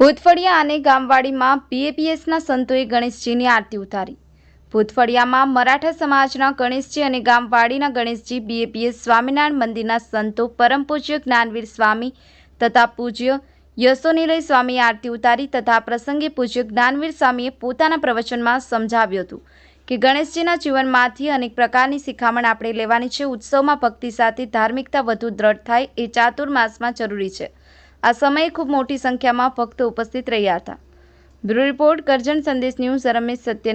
ભૂતફળિયા અને ગામવાડીમાં બીએપીએસના સંતોએ ગણેશજીની આરતી ઉતારી. ભૂતફળિયામાં મરાઠા સમાજના ગણેશજી અને ગામવાડીના ગણેશજી બીએપીએસ સ્વામિનારાયણ મંદિરના સંતો પરમ પૂજ્ય જ્ઞાનવીર સ્વામી તથા પૂજ્ય યશોનિલય સ્વામીએ આરતી ઉતારી તથા પ્રસંગે પૂજ્ય જ્ઞાનવીર સ્વામીએ પોતાના પ્રવચનમાં સમજાવ્યું હતું કે ગણેશજીના જીવનમાંથી અનેક પ્રકારની શિખામણ આપણે લેવાની છે. ઉત્સવમાં ભક્તિ સાથે ધાર્મિકતા વધુ દ્રઢ થાય એ ચાતુર્માસમાં જરૂરી છે. आ समय खूब मोटी संख्या में भक्त उपस्थित रहा था ब्यूरो रिपोर्ट करजन संदेश न्यूज़ रमेश सत्य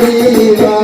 దేవా